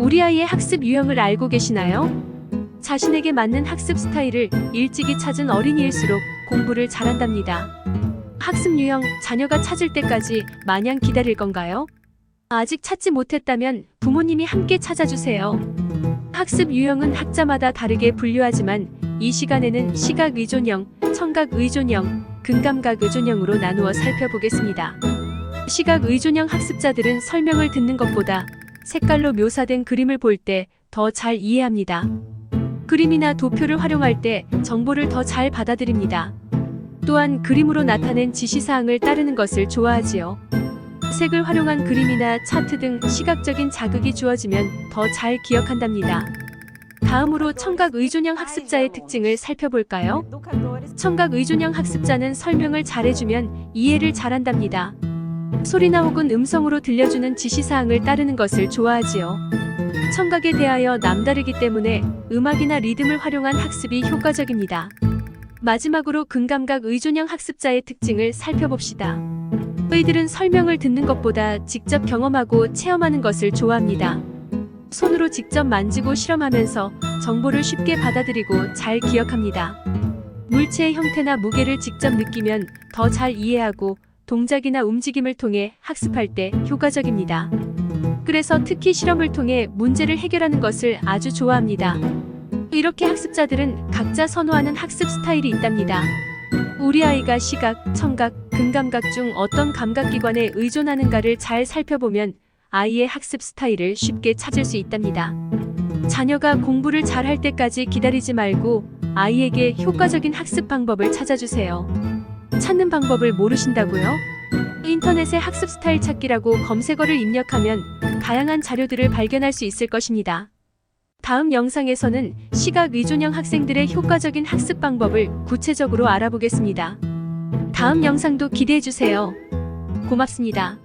우리 아이의 학습 유형을 알고 계시나요? 자신에게 맞는 학습 스타일을 일찍이 찾은 어린이일수록 공부를 잘한답니다. 학습 유형 자녀가 찾을 때까지 마냥 기다릴 건가요? 아직 찾지 못했다면 부모님이 함께 찾아주세요. 학습 유형은 학자마다 다르게 분류하지만 이 시간에는 시각 의존형, 청각 의존형, 근감각 의존형으로 나누어 살펴보겠습니다. 시각 의존형 학습자들은 설명을 듣는 것보다 색깔로 묘사된 그림을 볼 때 더 잘 이해합니다. 그림이나 도표를 활용할 때 정보를 더 잘 받아들입니다. 또한 그림으로 나타낸 지시사항을 따르는 것을 좋아하지요. 색을 활용한 그림이나 차트 등 시각적인 자극이 주어지면 더 잘 기억한답니다. 다음으로 청각 의존형 학습자의 특징을 살펴볼까요? 청각 의존형 학습자는 설명을 잘해주면 이해를 잘한답니다. 소리나 혹은 음성으로 들려주는 지시사항을 따르는 것을 좋아하지요. 청각에 대하여 남다르기 때문에 음악이나 리듬을 활용한 학습이 효과적입니다. 마지막으로 근감각 의존형 학습자의 특징을 살펴봅시다. 의들은 설명을 듣는 것보다 직접 경험하고 체험하는 것을 좋아합니다. 손으로 직접 만지고 실험하면서 정보를 쉽게 받아들이고 잘 기억합니다. 물체의 형태나 무게를 직접 느끼면 더 잘 이해하고 동작이나 움직임을 통해 학습할 때 효과적입니다. 그래서 특히 실험을 통해 문제를 해결하는 것을 아주 좋아합니다. 이렇게 학습자들은 각자 선호하는 학습 스타일이 있답니다. 우리 아이가 시각, 청각, 근감각 중 어떤 감각기관에 의존하는가를 잘 살펴보면 아이의 학습 스타일을 쉽게 찾을 수 있답니다. 자녀가 공부를 잘할 때까지 기다리지 말고 아이에게 효과적인 학습 방법을 찾아주세요. 찾는 방법을 모르신다고요? 인터넷에 학습 스타일 찾기라고 검색어를 입력하면 다양한 자료들을 발견할 수 있을 것입니다. 다음 영상에서는 시각 의존형 학생들의 효과적인 학습 방법을 구체적으로 알아보겠습니다. 다음 영상도 기대해 주세요. 고맙습니다.